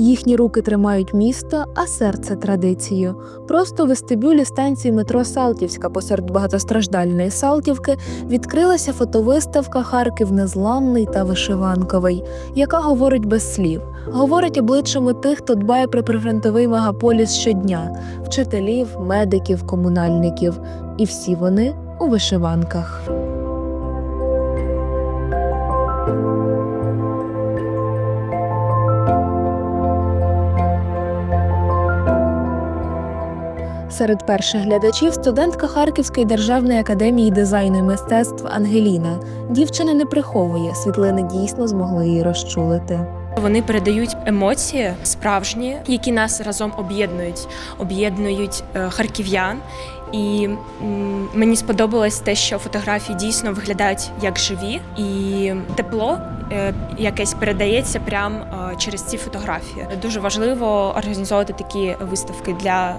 Їхні руки тримають місто, а серце традицію. Просто в вестибюлі станції метро Салтівська посеред багатостраждальної Салтівки відкрилася фотовиставка Харків незламний та вишиванковий, яка говорить без слів, говорить обличчями тих, хто дбає про прифронтовий мегаполіс щодня вчителів, медиків, комунальників. І всі вони у вишиванках. Серед перших глядачів студентка Харківської державної академії дизайну і мистецтв Ангеліна. Дівчина не приховує, світлини дійсно змогли її розчулити. Вони передають емоції справжні, які нас разом об'єднують, об'єднують е, харків'ян. І мені сподобалось те, що фотографії дійсно виглядають як живі, і тепло е, якесь передається прямо е, через ці фотографії. Дуже важливо організовувати такі виставки для е,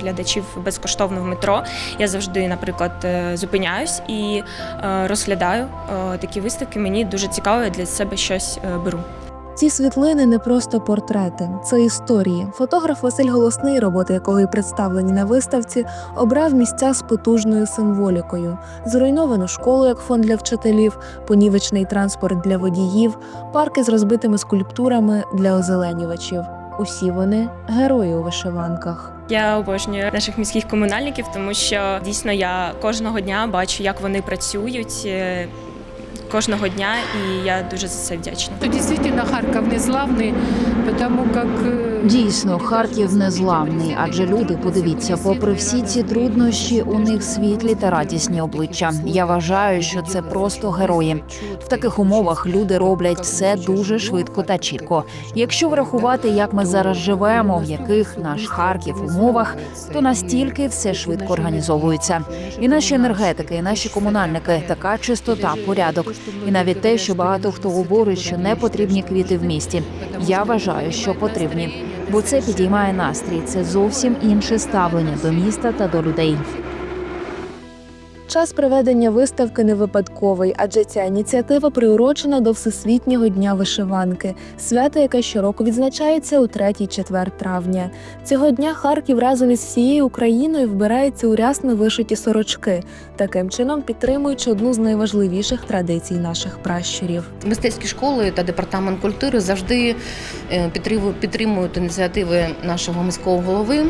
глядачів безкоштовно в метро. Я завжди, наприклад, зупиняюсь і розглядаю такі виставки. Мені дуже цікаво, я для себе щось беру. Ці світлини не просто портрети, це історії. Фотограф Василь Голосний, роботи якого і представлені на виставці, обрав місця з потужною символікою: зруйновану школу як фонд для вчителів, понівечний транспорт для водіїв, парки з розбитими скульптурами для озеленювачів. Усі вони герої у вишиванках. Я обожнюю наших міських комунальників, тому що дійсно я кожного дня бачу, як вони працюють е, кожного дня, і я дуже за це вдячна. действительно Харьков не славный, потому как... э, Дійсно, Харків незламний, адже люди, подивіться, попри всі ці труднощі, у них світлі та радісні обличчя. Я вважаю, що це просто герої. В таких умовах люди роблять все дуже швидко та чітко. Якщо врахувати, як ми зараз живемо, в яких наш Харків умовах, то настільки все швидко організовується. І наші енергетики, і наші комунальники, така чистота, порядок, і навіть те, що багато хто говорить, що не потрібні квіти в місті. Я вважаю, що потрібні, бо це підіймає настрій. Це зовсім інше ставлення до міста та до людей. Час проведення виставки не випадковий, адже ця ініціатива приурочена до Всесвітнього дня вишиванки, свято, яке щороку відзначається у 3-4 травня. Цього дня Харків разом із всією Україною вбирається у рясно вишиті сорочки, таким чином підтримуючи одну з найважливіших традицій наших пращурів. Мистецькі школи та департамент культури завжди е, підтримують- підтримують ініціативи нашого міського голови.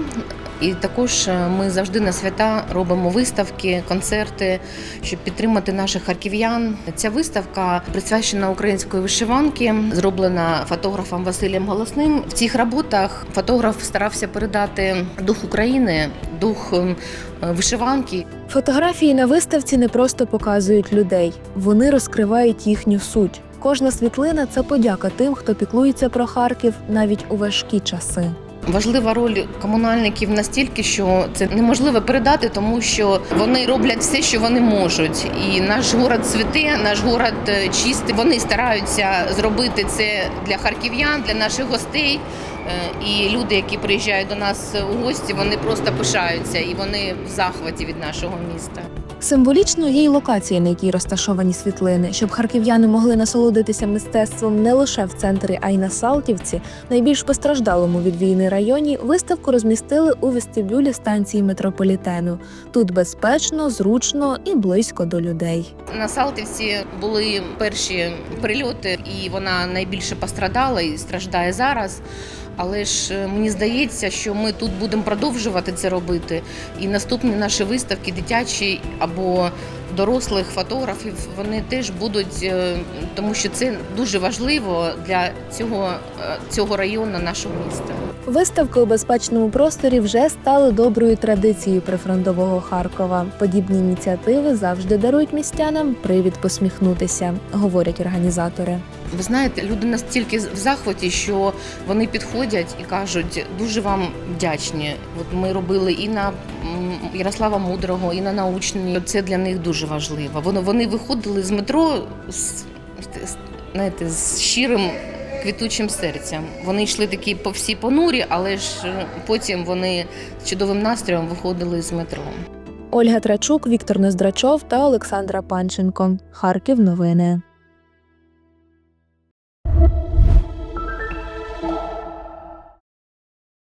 І також е, ми завжди на свята робимо виставки, концерти, щоб підтримати наших харків'ян. Ця виставка присвячена української вишиванки, зроблена фотографом Василем Голосним. В цих роботах фотограф старався передати дух України, дух ем, вишиванки. Фотографії на виставці не просто показують людей, вони розкривають їхню суть. Кожна світлина це подяка тим, хто піклується про Харків навіть у важкі часи. Важлива роль комунальників настільки, що це неможливо передати, тому що вони роблять все, що вони можуть. І наш город цвіте, наш город е, чистий. Вони стараються зробити це для харків'ян, для наших гостей. Е, І люди, які приїжджають до нас у гості, вони просто пишаються і вони в захваті від нашого міста. Символічно є й локація, на якій розташовані світлини, щоб харків'яни могли насолодитися мистецтвом не лише в центрі, а й на Салтівці, найбільш постраждалому від війни районі, виставку розмістили у вестибюлі станції метрополітену. Тут безпечно, зручно і близько до людей. На Салтівці були перші прильоти, і вона найбільше пострадала і страждає зараз. Але ж е, мені здається, що ми тут будемо продовжувати це робити. І наступні наші виставки, дитячі або дорослих фотографів, вони теж будуть, е, тому що це дуже важливо для цього, е, цього району нашого міста. Виставки у безпечному просторі вже стали доброю традицією прифронтового Харкова. Подібні ініціативи завжди дарують містянам привід посміхнутися, говорять організатори. Ви знаєте, люди настільки в захваті, що вони підходять і кажуть, дуже вам вдячні. От ми робили і на Ярослава Мудрого, і на научні. Це для них дуже важливо. Вони, вони виходили з метро з, з- знаєте, з щирим квітучим серцем. Вони йшли такі по всі понурі, але ж е, потім вони з чудовим настроєм виходили з метро. Ольга Трачук, Віктор Нездрачов та Олександра Панченко. Харків новини.